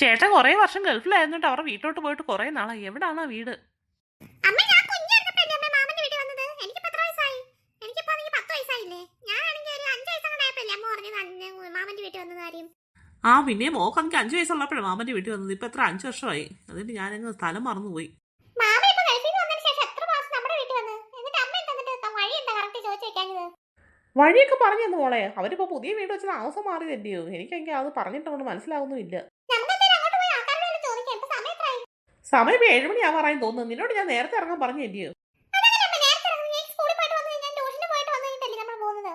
ചേട്ടൻ കുറേ വർഷം ഗൾഫിലായിരുന്നിട്ട് അവരുടെ വീട്ടിലോട്ട് പോയിട്ട് കുറേ നാളായി. എവിടാണ് ആ വീട്? ആ പിന്നെ മോക്ക് അഞ്ചു വയസ്സുള്ളപ്പോഴാണ് മാമന്റെ വീട്ടിൽ വന്നത്. ഇപ്പൊ എത്ര അഞ്ചു വർഷമായി. അതിന് ഞാനങ്ങ് സ്ഥലം മറന്നുപോയി. വഴിയൊക്കെ പറഞ്ഞു തന്നു മോളെ. അവരിപ്പോ പുതിയ വീട് വെച്ച് താമസം മാറിയതല്ലയോ എനിക്കെങ്കിൽ അത് പറഞ്ഞിട്ടുണ്ട് മനസ്സിലാവുന്നുമില്ല. സമയം ഇപ്പൊ ഏഴുമണി ആവാറായി തോന്നുന്നു. നിന്നോട് ഞാൻ നേരത്തെ ഇറങ്ങാൻ നമ്മൾ പോകുന്നത്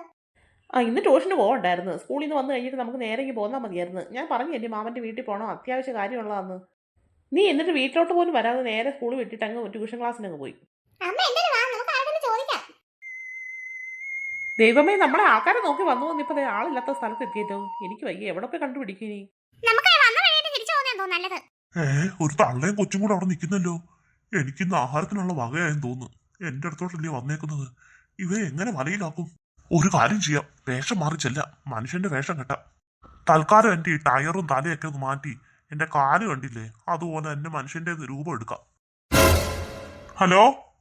ആ ഇന്ന് ട്യൂഷന് പോകണ്ടായിരുന്നു. സ്കൂളിൽ നിന്ന് വന്നു കഴിഞ്ഞിട്ട് നമുക്ക് നേരെ പോന്നാൽ മതിയായിരുന്നു. ഞാൻ പറഞ്ഞു എന്റെ മാമന്റെ വീട്ടിൽ പോകണം അത്യാവശ്യ കാര്യമുള്ളതാന്ന്. നീ എന്നിട്ട് വീട്ടിലോട്ട് പോലും വരാതെ നേരെ സ്കൂളിൽ വിട്ടിട്ട് അങ്ങ് ട്യൂഷൻ ക്ലാസ്സിനങ്ങ് പോയി. ദൈവമേ നമ്മളെ ആൾക്കാരെ നോക്കി വന്നു വന്നിപ്പോ ആളില്ലാത്ത സ്ഥലത്ത് എത്തിയല്ലോ എനിക്ക് വയ്യ. എവിടെ പോയി കണ്ടുപിടിക്കും ഇനി? ഏ ഒരു തള്ളയും കൊച്ചും കൂടെ അവിടെ നിൽക്കുന്നല്ലോ. എനിക്കിന്ന് ആഹാരത്തിനുള്ള വകയായെന്ന് തോന്നുന്നു. എന്റെ അടുത്തോട്ടല്ലേ വന്നേക്കുന്നത്. ഇവയെ എങ്ങനെ വലയിലാക്കും? ഒരു കാര്യം ചെയ്യാം. വേഷം മാറി ചെല്ല. മനുഷ്യന്റെ വേഷം കെട്ടാം. തൽക്കാലം എന്റെ ഈ ടയറും തലയൊക്കെ ഒന്ന് മാറ്റി. എന്റെ കാൽ കണ്ടില്ലേ? അതുപോലെ എന്റെ മനുഷ്യന്റെ രൂപം എടുക്കാം. ഹലോ?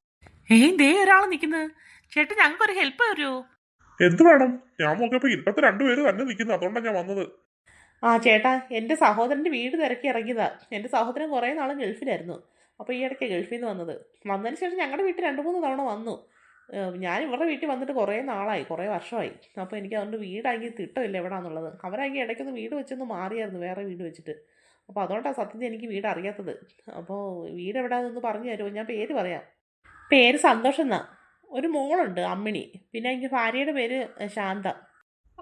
ഏയ് ദേ ഒരാൾ നിൽക്കുന്നത് ചേട്ടൻ ഞങ്ങൾക്ക് ഒരു ഹെൽപ്പ് തരുമോ? എന്ത് വേണം? ഞാൻ നോക്കിയപ്പോ ഇരുപത്തി രണ്ടുപേര് തന്നെ നിൽക്കുന്നു. അതുകൊണ്ടാണ് ഞാൻ വന്നത്. ആ ചേട്ടാ എന്റെ സഹോദരന്റെ വീട് തിരക്കി ഇറങ്ങിയതാ. എന്റെ സഹോദരൻ കുറേ നാളും ഗൾഫിലായിരുന്നു. അപ്പോൾ ഈ ഇടയ്ക്ക് ഗൾഫിൽ നിന്ന് വന്നത്. വന്നതിന് ശേഷം ഞങ്ങളുടെ വീട്ടിൽ രണ്ട് മൂന്ന് തവണ വന്നു. ഞാൻ ഇവരുടെ വീട്ടിൽ വന്നിട്ട് കുറേ നാളായി കുറേ വർഷമായി. അപ്പോൾ എനിക്ക് അതുകൊണ്ട് വീടാങ്കിൽ തിട്ടമില്ല എവിടാന്നുള്ളത്. അവരാണെങ്കിൽ ഇടയ്ക്കൊന്ന് വീട് വെച്ചൊന്ന് മാറിയായിരുന്നു വേറെ വീട് വെച്ചിട്ട്. അപ്പോൾ അതുകൊണ്ടാണ് സത്യത്തിൽ എനിക്ക് വീട് അറിയാത്തത്. അപ്പോൾ വീട് എവിടെയാണെന്ന് പറഞ്ഞു തരുമോ? ഞാൻ പേര് പറയാം. പേര് സന്തോഷം എന്നാ. ഒരു മോളുണ്ട് അമ്മിണി. പിന്നെ എനിക്ക് ഭാര്യയുടെ പേര് ശാന്ത.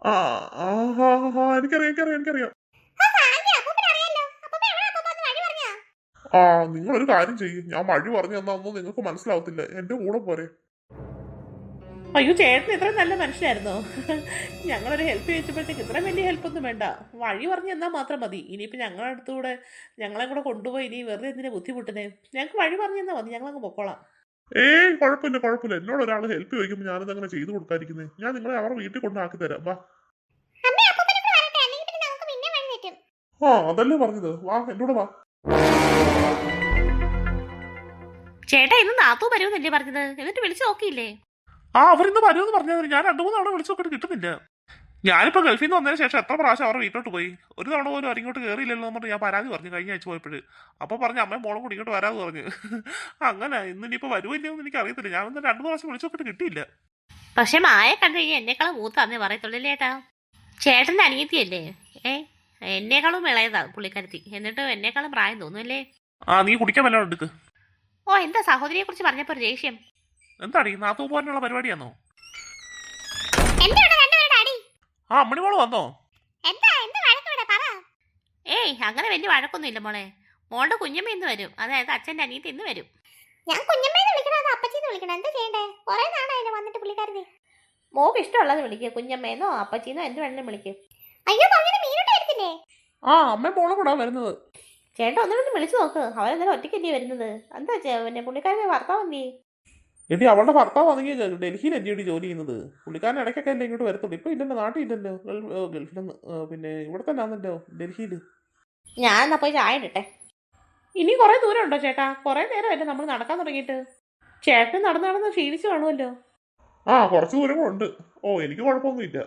ആ ആ, ആ നിങ്ങളൊരു കാര്യം ചെയ്യും. ഞാൻ വഴി പറഞ്ഞു തന്നാ ഒന്നും നിങ്ങൾക്ക് മനസ്സിലാവത്തില്ല. എന്റെ കൂടെ പോരെ. അയ്യോ ചേട്ടൻ ഇത്ര നല്ല മനുഷ്യായിരുന്നു ഞങ്ങളൊരു ഹെൽപ്പ് ചോദിച്ചപ്പോഴത്തേക്ക് ഇത്രയും വലിയ ഹെൽപ്പൊന്നും വേണ്ട. വഴി പറഞ്ഞു തന്നാൽ മാത്രം മതി. ഇനിയിപ്പോൾ ഞങ്ങളുടെ അടുത്തൂടെ ഞങ്ങളെ കൂടെ കൊണ്ടുപോയി ഇനി വെറുതെ എന്തിനാ ബുദ്ധിമുട്ടുന്നേ? ഞങ്ങൾക്ക് വഴി പറഞ്ഞു തന്നാൽ മതി. ഞങ്ങളങ്ങ് പൊക്കോളാം. ഏയ് കുഴപ്പമില്ല കുഴപ്പമില്ല. എന്നോട് ഒരാൾ ഹെൽപ്പ് ചോദിക്കുമ്പോൾ ഞാനത് അങ്ങനെ ചെയ്തു കൊടുക്കാതിരിക്കുന്നത് ഞാൻ നിങ്ങളെ അവരുടെ വീട്ടിൽ കൊണ്ടാക്കി തരാം. വാ. ആ അതല്ലേ പറഞ്ഞത്. വാ എന്നോട് വാ. ചേട്ടാ ഇന്ന് നാത്തു വരുമെന്നല്ലേ പറഞ്ഞത്? എന്നിട്ട് വിളിച്ചു നോക്കിയില്ലേ? ആ അവരിന്ന് വരുമെന്ന് പറഞ്ഞത് ഞാൻ രണ്ടു മൂന്ന് തവണ വിളിച്ചു നോക്കിയിട്ട് കിട്ടുന്നില്ല. ഞാനിപ്പോ ഗൾഫിൽ നിന്ന് വന്നതിന് ശേഷം എത്ര പ്രാവശ്യം അവരുടെ വീട്ടിലോട്ട് പോയി? ഒരു തവണ പോലും അവരിങ്ങോട്ട് കയറിയില്ലല്ലോ എന്ന് പറഞ്ഞ് ഞാൻ പരാതി പറഞ്ഞു കഴിഞ്ഞ ആഴ്ച പോയപ്പോഴ്. അപ്പൊ പറഞ്ഞു അമ്മയും മോളും കൂടി ഇങ്ങോട്ട് വരാമെന്ന് പറഞ്ഞു. അങ്ങനെ ഇന്ന് ഇനിയിപ്പോ വരുമില്ലയോ എന്ന് എനിക്ക് അറിയത്തില്ല ഞാൻ ഒന്ന് രണ്ടു പ്രാവശ്യം വിളിച്ചു നോക്കിയിട്ട് കിട്ടിയില്ല. പക്ഷെ മായ കണ്ടു കഴിഞ്ഞാൽ എന്നെക്കാളും മൂത്താന്നേ പറയത്തുള്ളൂ ചേട്ടാ ചേട്ടന്റെ അനിയത്തിയല്ലേ? ഏ എന്നെക്കാളും ഇളയതാ പുള്ളിക്കാരത്തി. എന്നിട്ട് എന്നെക്കാളും പ്രായം തോന്നുമല്ലേ ആ നീ കുടിക്കാൻ വല്ലതും എടുക്ക്. ഓ എന്താ സഹോദരിയെ കുറിച്ച് പറഞ്ഞപ്പോ ഒരു ദേഷ്യം? എന്താടി നാത്തു പോകാനുള്ള പരിപാടിയാണോ ആ മണിമോൾ മോൾ വന്നോ? എന്താ എന്ത് വഴക്കിവിടെ? പറ. ഏയ് അങ്ങനെ വലിയ വഴക്കൊന്നും ഇല്ല മോളെ. മോളുടെ കുഞ്ഞമ്മ ഇന്ന് വരും. അതായത് അച്ഛന്റെ അനിയത്തി ഇന്ന് വരും. ഞാൻ കുഞ്ഞമ്മേന്ന് വിളിക്കണോ അത് അപ്പച്ചിന്ന് വിളിക്കണോ? എന്താ ചെയ്യണ്ടേ? കുറെ നാളായാലും വന്നിട്ട് പുള്ളിക്കാരത്തി മോക്ക് ഇഷ്ടമുള്ളത് വിളിക്കുക കുഞ്ഞമ്മേന്നോ അപ്പച്ചീന്നോ എന്ത് വേണമെങ്കിലും വിളിക്കുക അയ്യോ പറഞ്ഞത് മീനോട്ട് എടുത്തില്ലേ? ആ അമ്മ മോളെ കൂടാ വരുന്നത്. ചേട്ടൻ ഒന്നിനൊന്ന് വിളിച്ചു നോക്ക്. അവരെന്തായാലും ഒറ്റയ്ക്കല്ലേ വരുന്നത്? എന്താ പിന്നെ പുള്ളിക്കാരനെ ഭർത്താവ് എന്തി എടി അവളുടെ ഭർത്താവ് ആണെങ്കിൽ ഡൽഹിയിൽ എന്റെ ജോലി ചെയ്യുന്നത്? പുള്ളിക്കാരൻ ഇടയ്ക്കൊക്കെ അല്ലേ ഇങ്ങോട്ട് വരത്തുള്ളൂ. ഇപ്പൊ ഇല്ലല്ലോ നാട്ടിൽ ഇല്ലല്ലോ. ഗൾഫിലൊന്ന് പിന്നെ ഇവിടെ തന്നെ ആണല്ലോ ഡൽഹിയിൽ ഞാൻ എന്നാ പോയി ചായ ഇടട്ടെ. ഇനി കുറെ ദൂരം ഉണ്ടോ ചേട്ടാ? കുറെ നേരമല്ലേ നമ്മൾ നടക്കാൻ തുടങ്ങിയിട്ട്? ചേട്ടൻ നടന്ന് നടന്ന് ക്ഷീണിച്ചു കാണുമല്ലോ ആ കുറച്ച് ദൂരം ഉണ്ട്. ഓ എനിക്ക് കുഴപ്പമൊന്നുമില്ല.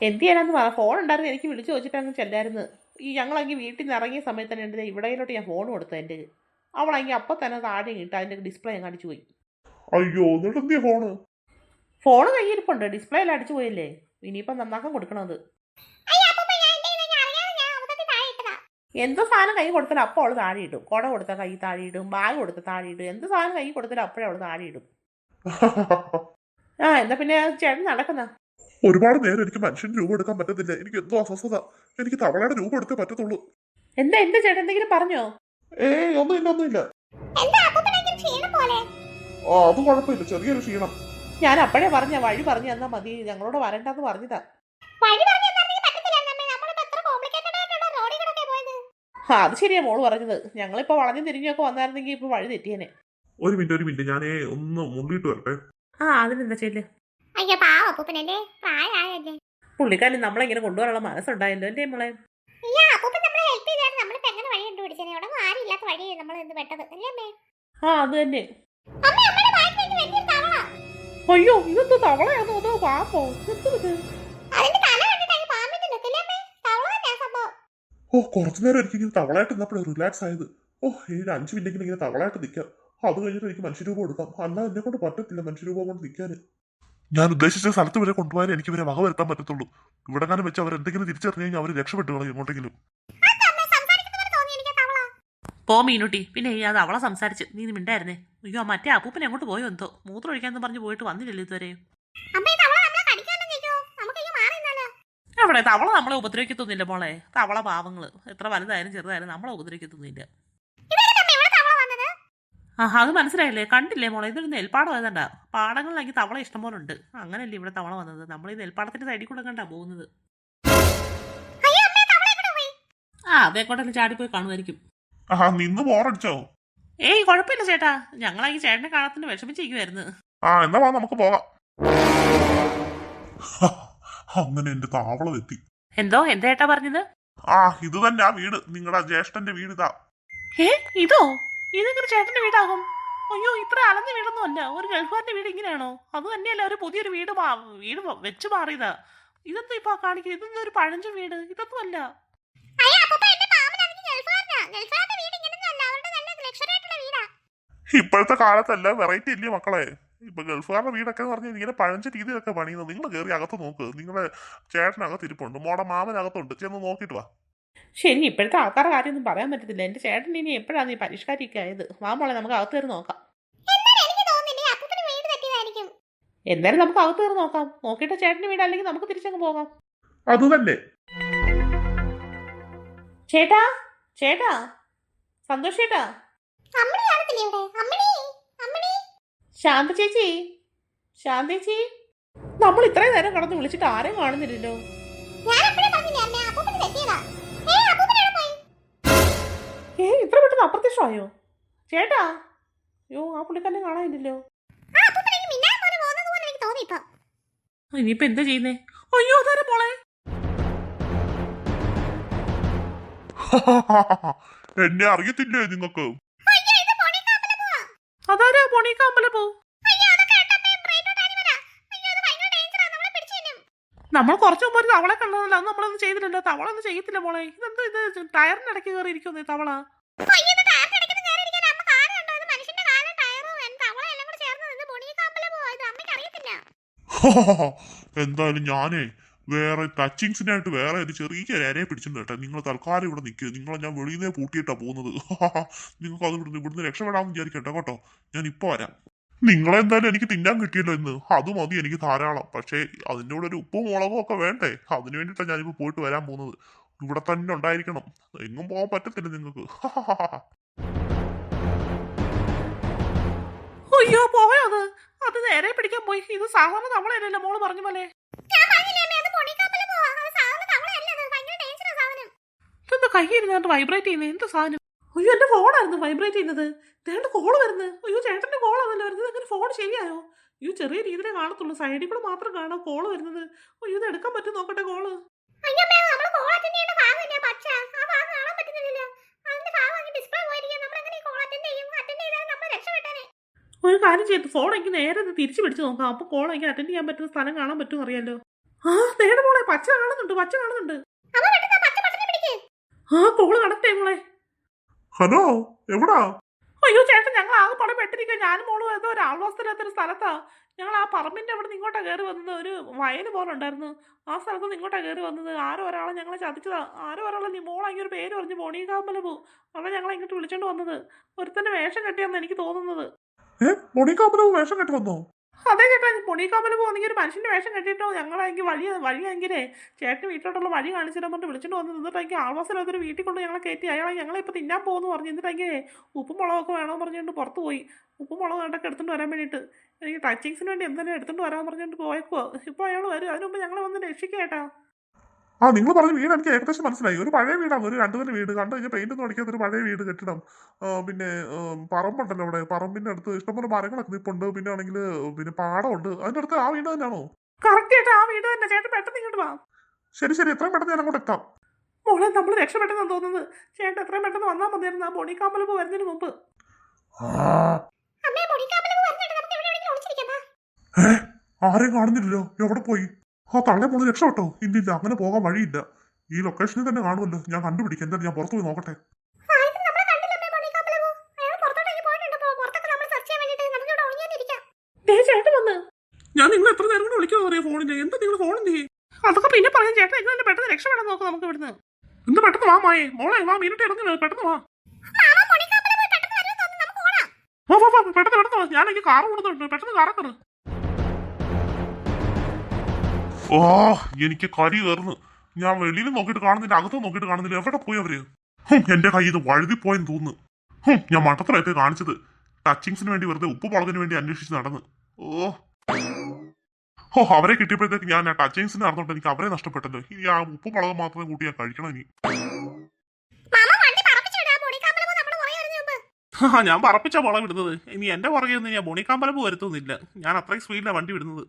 എന്ത് ചെയ്യാനെന്ന് പറ. ഫോൺ ഉണ്ടായിരുന്നു. എനിക്ക് വിളിച്ചു ചോദിച്ചിട്ടങ്ങ് ചെല്ലായിരുന്നു ഈ ഞങ്ങളെങ്കിൽ വീട്ടിൽ നിന്ന് ഇറങ്ങിയ സമയത്ത് തന്നെ എന്റെ ഇവിടയിലോട്ട് ഞാൻ ഫോൺ കൊടുത്തു എന്റെ അവളെങ്കിൽ അപ്പം തന്നെ താഴെ ഇട്ട് അതിന്റെ ഡിസ്പ്ലേ ഞാൻ കാണിച്ചു പോയി. അയ്യോ എന്നിട്ട് ഫോണ് ഫോണ് ഫോൺ കയ്യിരിപ്പുണ്ട് ഡിസ്പ്ലേയിൽ അടിച്ചു പോയില്ലേ? ഇനിയിപ്പം നന്നാക്കാൻ കൊടുക്കണത് എന്തോ സാധനം കൈ കൊടുത്താലും അപ്പോൾ അവൾ താഴെ ഇടും. കുട കൊടുത്താൽ കൈ താഴെ ഇടും. ബാഗ് കൊടുത്താൽ താഴെ ഇടും. എന്ത് സാധനം കൈ കൊടുത്താലും അപ്പോഴേ അവൾ താഴെ ഇടും. ആ എന്നാ പിന്നെ ചേട്ടൻ നടക്കുന്ന? ഒരുപാട് നേരം എനിക്ക് മനുഷ്യൻ രൂപം എടുക്കാൻ പറ്റത്തില്ല. എനിക്ക് എന്തോ അസ്വസ്ഥത. എനിക്ക് തവളയുടെ രൂപം എടുത്തേ പറ്റത്തുള്ളൂ. എന്താ എന്താ ചേട്ടൻ എന്തെങ്കിലും പറഞ്ഞോ? ഏയ് ഒന്നുമില്ല ഒന്നുമില്ല. എന്താ അപ്പോ ക്ഷീണം പോലെ ആ അത് കുഴപ്പമില്ല. ചെറിയൊരു ക്ഷീണം. ഞാൻ അപ്പോഴേ പറഞ്ഞ വഴി പറഞ്ഞു തന്നാ മതി. ഞങ്ങളോട് വരണ്ടെന്ന് പറഞ്ഞതാ. അത് ശരിയാ മോൾ പറഞ്ഞത്. ഞങ്ങളിപ്പോ വളഞ്ഞു തിരിഞ്ഞൊക്കെ വന്നായിരുന്നെങ്കിൽ ഇപ്പൊ വഴി തെറ്റിയനെ. ഒരു മിനിറ്റ് ഒരു മിനിറ്റ്. ഞാനേ ഒന്ന് മുണ്ടിട്ട് വരട്ടെ? ആ അതിനെന്താ ചെല്ല് അയ്യോ പാവ അപ്പൂപ്പനല്ലേ? പ്രായമായല്ലേ? പുള്ളിക്കാരൻ നമ്മളിങ്ങനെ കൊണ്ടുവരാനുള്ള മനസ്സുണ്ടായല്ലോ എന്റെ മോളെ? അയ്യോ അപ്പൂപ്പൻ നമ്മളെ ഹെൽപ്പ് ചെയ്തായിരുന്നു. നമ്മളിപ്പോ എങ്ങനെ വഴി നമ്മൾ ഇന്ന് പെട്ടത്. അല്ലേ അമ്മേ? ആ അത് തന്നെ. അയ്യോ ഇതെന്തോ തവളയാണോ അതോ പാമ്പോ? എന്തോ ഇത്? തല കണ്ടിട്ട് അതിന് പാമ്പിന്റെ നിൽക്കില്ലേ അമ്മേ? തവള തന്നെയാ സംഭവം? ഓ കുറച്ചു നേരം എനിക്ക് ഇങ്ങനെ തവളായിട്ട് നിന്നപ്പോഴേ റിലാക്സ് ആയത്. ഓ ഏഴ് അഞ്ച് മിനിറ്റ് ഇങ്ങനെ തവളായിട്ട് നിൽക്കാം അത് കഴിഞ്ഞിട്ട് എനിക്ക് മനുഷ്യരൂപം എടുക്കാം. അല്ലാതെ എന്നെ കൊണ്ട് പറ്റത്തില്ല മനുഷ്യരൂപം കൊണ്ട് നിൽക്കാൻ ഞാൻ ഉദ്ദേശിച്ച സ്ഥലത്ത് വരെ കൊണ്ടുപോയാൽ എനിക്ക് ഇവരെ വക വരുത്താൻ പറ്റത്തുള്ളൂ. ഇവിടെ കാലം വെച്ച് അവർ എന്തെങ്കിലും തിരിച്ചറിഞ്ഞു കഴിഞ്ഞാൽ അവർ രക്ഷപ്പെട്ടു കളയും എങ്ങോട്ടെങ്കിലും. പോ മീനുട്ടി. പിന്നെ ഈ അത് അവളെ സംസാരിച്ച് നീ മിണ്ടായിരുന്നേ? അയ്യോ മറ്റേ അപ്പൂപ്പനെ അങ്ങോട്ട് പോയോ എന്തോ? മൂത്രം ഒഴിക്കാന്ന് പറഞ്ഞ് പോയിട്ട് വന്നില്ലല്ലോ ഇതുവരെ. അമ്മ ഈ തവള നമ്മളെ കടിക്കാനും ചെയ്യോ? നമുക്ക് ഇങ്ങനെ മാറി നിന്നാലോ? അവിടെ തവള നമ്മളെ ഉപദ്രവിക്കത്തൊന്നുമില്ല മോളെ. തവള പാവങ്ങൾ. എത്ര വലുതായാലും ചെറുതായാലും നമ്മളെ ഉപദ്രവിക്കത്തൊന്നുമില്ല. ആ അത് മനസ്സിലായില്ലേ? കണ്ടില്ലേ മോളെ? ഇതൊരു നെൽപ്പാടം ഏതാണ്ടാ പാടങ്ങളിലാക്കി തവള ഇഷ്ടംപോലെ ഉണ്ട് അങ്ങനെയല്ലേ ഇവിടെ തവള വന്നത്? നമ്മൾ ഈ നെൽപ്പാടത്തിന്റെ സൈഡിൽ കൂടെ കണ്ടാ പോകുന്നത്. ആ അതേക്കോട്ടെ ചാടിപ്പോയി കാണുമായിരിക്കും. ആ നിന്ന് ബോറടിച്ചോ ഏയ് കുഴപ്പമില്ല ചേട്ടാ. ഞങ്ങളാ ഈ ചേട്ടനെ കാണത്തിന് വിഷമിച്ചിരിക്കുവായിരുന്നു. ആ എന്നാ വാ നമുക്ക് പോകാം. അങ്ങനെ എന്റെ താവളം എത്തി. എന്തോ എന്താ ചേട്ടാ പറഞ്ഞത്? ആ ഇത് തന്നെ ആ വീട്. നിങ്ങളുടെ ജ്യേഷ്ഠന്റെ വീട് ഇതാ. ഏ ഇതോ? ഇതെങ്ങനെ ചേട്ടന്റെ വീടാകും? അയ്യോ ഇത്ര അലന്ന വീടൊന്നും അല്ല. ഒരു ഗൾഫുകാരന്റെ വീട് ഇങ്ങനെയാണോ? അത് തന്നെയല്ല ഒരു പുതിയൊരു വീട് വീട് വെച്ച് മാറിയതാ. ഇതെന്താ ഇപ്പൊ കാണിക്കുന്നത് ഇതെന്താ ഒരു പഴഞ്ച വീട്? ഇതൊന്നും അല്ല. വീട് ഇങ്ങനൊന്നുമല്ല അവരുടെ നല്ല ലക്ഷറി ആയിട്ടുള്ള വീടാ. ഇപ്പോഴത്തെ കാലത്തല്ല വെറൈറ്റി ഇല്ലേ മക്കളെ? ഇപ്പൊ ഗൾഫുകാരുടെ വീടൊക്കെ എന്ന് പറഞ്ഞാൽ ഇങ്ങനെ പഴഞ്ച രീതിയിലൊക്കെ പണിയുന്നത്. നിങ്ങൾ കയറി അകത്ത് നോക്ക്. നിങ്ങളുടെ ചേട്ടനകത്ത് ഇരിപ്പുണ്ട്. മോടെ മാമനകത്തുണ്ട്. ചെന്ന് നോക്കിട്ട് വാ. ശരി ഇപ്പോഴത്തെ ആൾക്കാരുടെ കാര്യമൊന്നും പറയാൻ പറ്റത്തില്ല. എന്റെ ചേട്ടൻ ഇനി എപ്പോഴാണ് നീ പരിഷ്കാരിയൊക്കെ ആയത്? വാ മോളെ നമുക്ക് അകത്ത് കയറി നോക്കാം. എന്നാലും എന്തായാലും നമുക്ക് അകത്ത് കയറി നോക്കാം. നോക്കിയിട്ട് ചേട്ടന്റെ വീട് അല്ലെങ്കിൽ നമുക്ക് തിരിച്ചങ്ങ് പോകാം. അത് തന്നെ. ചേട്ടാ ചേട്ടാ സന്തോഷ് ചേട്ടാ. ശാന്ത ചേച്ചി ശാന്ത ചേച്ചി. നമ്മൾ ഇത്രയും നേരം കടന്ന് വിളിച്ചിട്ട് ആരെയും കാണുന്നില്ലല്ലോ. ഏ ഇത്ര പെട്ടെന്ന് അപ്രത്യക്ഷമായോ? ചേട്ടാ അയ്യോ ആ പുള്ളിക്കാരനെ കാണാനില്ലല്ലോ. ഇനിയിപ്പോ എന്താ ചെയ്യുന്നേ? അയ്യോ അതാരെ മോളെ? അത് അറിയത്തില്ലേ ഡേഞ്ചറാ അതാരാ പിടിച്ചു പോ നമ്മൾ കുറച്ചു മുമ്പ് ഒരു തവളെ കണ്ടതല്ല അത് നമ്മളൊന്നും ചെയ്തില്ലല്ലോ. തവള ഒന്നും ചെയ്യത്തില്ല മോളെ. ഇതെന്താ ഇത് ടയറിന്റെ ഇടയ്ക്ക് കയറി ഇരിക്കുന്നേ തവള? എന്തായാലും ഞാനേ വേറെ ടച്ചിങ്സിനായിട്ട് വേറെ ഒരു ചെറിയ അരയെ പിടിച്ചിട്ടുണ്ട് കേട്ടോ. നിങ്ങൾ തൽക്കാലം ഇവിടെ നിൽക്കുക നിങ്ങളെ ഞാൻ വെളിയിൽ നിന്നേ പൂട്ടിയിട്ടാ പോകുന്നത്. നിങ്ങൾക്ക് അത് ഇവിടുന്ന് ഇവിടുന്ന് രക്ഷപ്പെടാമെന്ന് വിചാരിക്കട്ടെ കേട്ടോ. ഞാൻ ഇപ്പൊ വരാം. നിങ്ങളെന്തായാലും എനിക്ക് തിന്നാൻ കിട്ടിയല്ലോ ഇന്ന്. അത് മതി എനിക്ക് ധാരാളം. പക്ഷേ അതിന്റെ കൂടെ ഒരു ഉപ്പും മുളകും ഒക്കെ വേണ്ടേ? അതിന് വേണ്ടിയിട്ടാണ് ഞാനിപ്പോൾ പോയിട്ട് വരാൻ പോകുന്നത്. ഇവിടെ തന്നെ ഉണ്ടായിരിക്കണം. എങ്ങും പോകാൻ പറ്റത്തില്ല നിങ്ങൾക്ക്. അയ്യോ പോയോ അത്? നേരെ പിടിക്കാൻ പോയി. ഇത് സാധാരണ നമ്മളെ മോൾ പറഞ്ഞു പോലെ. കൈ ഇരുന്നിട്ട് വൈബ്രേറ്റ് ചെയ്യുന്നത് എന്ത് സാധനം? അയ്യോ എന്റെ ഫോണായിരുന്നു വൈബ്രേറ്റ് ചെയ്യുന്നത്. ദേണ്ട കോൾ വരുന്നത് അയ്യോ ചേട്ടന്റെ കോളാണല്ലോ വരുന്നത്. അങ്ങനെ ഫോൺ ശരിയായോ? അയ്യോ ചെറിയ രീതിയിലേ കാണത്തുള്ളൂ. സൈഡിൽ കൂടെ മാത്രം കാണാം കോൾ വരുന്നത്. അയ്യോ ഇത് എടുക്കാൻ പറ്റും നോക്കട്ടെ കോൾ നമ്മൾ കോൾ അറ്റൻഡ് ചെയ്യേണ്ട ഭാഗമില്ല പച്ച. ആ ഭാഗം കാണാൻ പറ്റുന്നില്ലല്ലോ. അതിന്റെ ഭാഗം അങ്ങ് ഡിസ്പ്ലേ പോയിരിക്കും നമ്മൾ എങ്ങനെ കോൾ അറ്റൻഡ് ചെയ്യും? അറ്റൻഡ് ചെയ്താൽ നമ്മൾ രക്ഷപ്പെട്ടനെ ഒരു കാര്യം ചെയ്ത് ഫോൺ എനിക്ക് നേരെ ഒന്ന് പിടിച്ചു പിടിച്ച് നോക്കാം. അപ്പോൾ കോൾ എനിക്ക് അറ്റൻഡ് ചെയ്യാൻ പറ്റുന്ന സ്ഥലം കാണാൻ പറ്റും അറിയാലോ. ആ നേരെ മോളെ പച്ച കാണുന്നുണ്ട് പച്ച കാണുന്നുണ്ട് അമ്മ പെട്ടെന്ന് ആ പച്ച ബട്ടനെ പിടിക്ക് ആ കോൾ കണക്ട് മോളെ. ഹലോ എവിടാ? അയ്യോ ചേട്ടൻ ഞങ്ങൾ ആകെ പണം പെട്ടിരിക്കുക ഞാനും മോളും ഏതോ ഒരു സ്ഥലത്താ. ഞങ്ങൾ ആ പറമ്പിന്റെ അവിടെ ഇങ്ങോട്ടാ കയറി വന്നത്. ഒരു വയൽ പോലെ ഉണ്ടായിരുന്നു. ആ സ്ഥലത്ത് നിന്ന് ഇങ്ങോട്ടാ കയറി വന്നത്. ആരോ ഒരാളെ ഞങ്ങളെ ചതിച്ചതാ. ആരോ ഒരാളെ നീ മോളെങ്കിൽ ഒരു പേര് പറഞ്ഞ് മോണികാമ്പല പോ. അവിടെ ഞങ്ങളെ ഇങ്ങോട്ട് വിളിച്ചോണ്ട് വന്നത്. ഒരുത്തന്നെ വേഷം കെട്ടിയാന്ന് എനിക്ക് തോന്നുന്നത്. വേഷം കെട്ടി വന്നോ? അതെ ചേട്ടാ പൊണിക്കാമ്പല പോകുന്നെങ്കിൽ ഒരു മനുഷ്യന്റെ വേഷം കെട്ടിട്ടോ ഞങ്ങളെങ്കിൽ വഴി വഴിയെങ്കിലേ ചേട്ടൻ വീട്ടിലോട്ടുള്ള വഴി കാണിച്ചിട്ട് പറഞ്ഞിട്ട് വന്ന് നിന്നിട്ടെങ്കിൽ ആൾവാസം അതൊരു വീട്ടിൽ കൊണ്ട് ഞങ്ങളെ കയറ്റി. അയാളെ ഞങ്ങളെ ഇപ്പോൾ തിന്നാൻ പോകുന്നു പറഞ്ഞു. എന്നിട്ടെങ്കിൽ ഉപ്പും മുളകൊക്കെ വേണമെന്ന് പറഞ്ഞുകൊണ്ട് പുറത്ത് പോയി. ഉപ്പും മുളക് കണ്ടൊക്കെ എടുത്തുകൊണ്ട് വരാൻ വേണ്ടിയിട്ട് എനിക്ക് ടച്ചിങ്സിന് വേണ്ടി എന്തെങ്കിലും എടുത്തുകൊണ്ട് വരാൻ പറഞ്ഞുകൊണ്ട് പോയപ്പോൾ ഇപ്പോൾ അയാൾ വരും. അതിനുമുമ്പ് ഞങ്ങളെ വന്ന് രക്ഷിക്കേട്ടാ ആ നിങ്ങൾ പറഞ്ഞ വീട് എനിക്ക് ഏകദേശം മനസ്സിലായി. ഒരു പഴയ വീടാണ് ഒരു രണ്ടു നില വീട്. കണ്ടു കഴിഞ്ഞാൽ പെയിന്റ് ഒന്നും അടിക്കാത്ത ഒരു പഴയ വീട് കെട്ടിടം. പിന്നെ പറമ്പുണ്ടല്ലോ അവിടെ. പറമ്പിന്റെ അടുത്ത് ഇഷ്ടംപോലെ മരങ്ങളൊക്കെ നിപ്പുണ്ട് പിന്നെ ആണെങ്കിൽ പിന്നെ പാടമുണ്ട്. അതിന്റെ അടുത്ത് ആ വീട് തന്നെയാണോ? കറക്റ്റ് ആ വീട് തന്നെ ചേട്ടൻ പെട്ടെന്ന് ഇങ്ങോട്ട് വാ. ശരി ശരി. എത്രയും പെട്ടെന്ന് ഞാൻ അങ്ങോട്ട് എത്താം. മോളെ നമ്മൾ രക്ഷപ്പെട്ടെന്നാണ് തോന്നുന്നത്. ചേട്ടൻ എത്രയും പെട്ടെന്ന് വന്നാൽ മതിയായിരുന്നു. ആ ബോണിക്കാമ്പലപ്പ് വരുന്നതിന് മുമ്പ്. ആരെയും കാണുന്നില്ലല്ലോ. എവിടെ പോയി? ആ തള്ളെ മോൾ രക്ഷപ്പെട്ടോ ഇല്ലില്ല അങ്ങനെ പോകാൻ വഴിയില്ല. ഈ ലൊക്കേഷനിൽ തന്നെ കാണുമല്ലോ. ഞാൻ കണ്ടുപിടിക്കാം. എന്തായാലും ഞാൻ പുറത്തു പോയി നോക്കട്ടെ ഞാൻ നിങ്ങൾ എത്ര നേരം കൊണ്ട് വിളിക്കാൻ പറയാ ഫോണിൽ എന്താ നിങ്ങൾ ചെയ്യും അതൊക്കെ പിന്നെ പറയാം ചേട്ടൻ എങ്ങനെ പെട്ടെന്ന് രക്ഷപ്പെടാൻ നോക്കാം നമുക്ക് ഇവിടുന്ന്. എന്ത് പെട്ടെന്ന് വാ മായേ. മോളെ വാ മീനിട്ട് ഇറങ്ങി വാ, പെട്ടെന്ന് വാ പെട്ടെന്ന് പെട്ടെന്ന് പെട്ടെന്ന് വാ. ഞാൻ എനിക്ക് കാറ് കൊടുത്തിട്ടുണ്ട് പെട്ടെന്ന് കാറക്കറ് ഓ എനിക്ക് കരി കയറുന്നു ഞാൻ വെളിയിൽ നോക്കിയിട്ട് കാണുന്നില്ല അകത്ത് നോക്കിയിട്ട് കാണുന്നില്ല. എവിടെ പോയി അവർ? ഹും, എന്റെ കൈ ഇത് വഴുതിപ്പോയെന്ന് തോന്നുന്നു. ഹും, ഞാൻ മട്ടത്തിലായിട്ട് കാണിച്ചത്. ടച്ചിങ്സിന് വേണ്ടി വെറുതെ ഉപ്പ് മുളകിന് വേണ്ടി അന്വേഷിച്ച് നടന്ന്. ഓ. ഓ അവരെ കിട്ടിയപ്പോഴത്തേക്ക് ഞാൻ ആ ടച്ചിങ്സിന് നടന്നോണ്ട് എനിക്ക് അവരെ നഷ്ടപ്പെട്ടല്ലോ. ഇനി ആ ഉപ്പ് മുളക് മാത്രം കൂട്ടി ഞാൻ കഴിക്കണം ഇനി. ഞാൻ പറപ്പിച്ച പോള വിടുന്നത് ഇനി എന്റെ പുറകെ ഒന്നും ഞാൻ ബോണിക്കാമ്പലപ്പ് വരുത്തുന്നില്ല. ഞാൻ അത്രയും സ്പീഡിലാണ് വണ്ടി വിടുന്നത്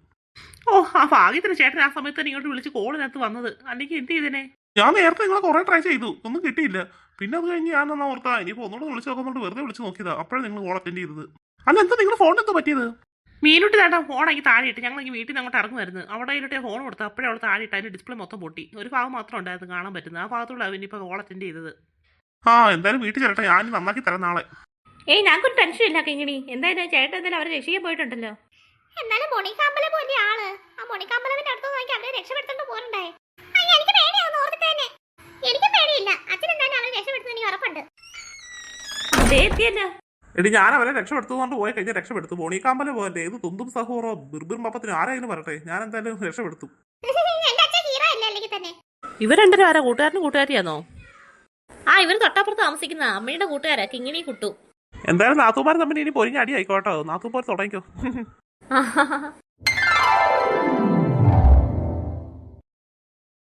ഓ ആ ഭാഗ്യത്തിന് ചേട്ടൻ ആ സമയത്ത് തന്നെ ഇങ്ങോട്ട് വിളിച്ച് കോളിനകത്ത് വന്നത്. അല്ലെങ്കിൽ എന്ത് ചെയ്തേനെ? ഞാൻ നേരത്തെ നിങ്ങളെ കുറെ ട്രൈ ചെയ്തു. ഒന്നും കിട്ടിയില്ല. പിന്നെ അത് കഴിഞ്ഞ് ഞാൻ എന്നാ ഓർത്താ ഇനിയിപ്പോ ഒന്നുകൂടെ വിളിച്ച് നോക്കുന്നോണ്ട് വെറുതെ വിളിച്ച് നോക്കിയതാ. അപ്പോഴാണ് നിങ്ങൾ കോൾ അറ്റൻഡ് ചെയ്തത്. അല്ല എന്താ നിങ്ങൾ ഫോൺ എന്താ പറ്റിയത്? മീനുട്ടി ചേട്ടാ ഫോണെങ്കിൽ താഴെ ഇട്ട് ഞങ്ങൾ ഈ വീട്ടിൽ നിന്ന് അങ്ങോട്ട് ഇറങ്ങുമായിരുന്നു. അവിടെ ഇരുട്ടെ ഫോൺ കൊടുത്തു അപ്പോഴേ അവൾ താഴെ ഇട്ട് അതിന്റെ ഡിസ്പ്ലേ മൊത്തം പൊട്ടി. ഒരു ഭാഗം മാത്രം ഉണ്ടായിരുന്നു കാണാൻ പറ്റുന്നത്. ആ ഭാഗത്തോടെ അവൻ ഇപ്പോൾ കോൾ അറ്റൻഡ് ചെയ്തത്. ആ എന്തായാലും വീട്ടിൽ ചേട്ടാ ഞാൻ നന്നാക്കി തരാം നാളെ. ഏയ് ഞങ്ങൾക്കൊരു ടെൻഷൻ ഇല്ല കിങ്ങിണി. എന്തായാലും ചേട്ടൻ എന്തായാലും അവരെ രക്ഷിക്കാൻ പോയിട്ടുണ്ടല്ലോ. എന്നാലും മൊണിക്കാമ്പല പോലെ ആൾ. ആ മൊണിക്കാമ്പലവിന്റെ അടുത്ത് നോക്കി അവരെ രക്ഷപ്പെടുത്തോണ്ട് പോരണ്ടേ അയ്യ എനിക്ക് പേടിയാവുന്നു ഓർത്തിട്ട് തന്നെ. എനിക്ക് പേടിയില്ല. അച്ഛൻ എന്തായാലും അവരെ രക്ഷപ്പെടുത്തുന്ന എനിക്ക് ഉറപ്പുണ്ട്. എടി ഞാൻ അവരെ രക്ഷപ്പെടുത്തുകൊണ്ട് പോയി കഴിഞ്ഞാൽ രക്ഷപ്പെടുത്തും. ബോണിക്കാമ്പല പോലെ ഏത് തുന്തും സഹോറോ ബിർബിർ പാപ്പത്തിന് ആരെങ്കിലും പറട്ടെ ഞാൻ എന്തായാലും രക്ഷപ്പെടുത്തും. ഇവർ രണ്ടുപേരും ആരാ? കൂട്ടുകാരനും കൂട്ടുകാരിയാണോ ആ ഇവർ തൊട്ടപ്പുറത്ത് താമസിക്കുന്ന അമ്മയുടെ കൂട്ടുകാരാ. കിങ്ങിണി കുട്ടു. എന്തായാലും നാത്തുമാർ തമ്മിൽ ഇനി പൊരിഞ്ഞ അടി ആയിക്കോട്ടോ നാത്തുമാർ തുടങ്ങിക്കോ. ആഹാ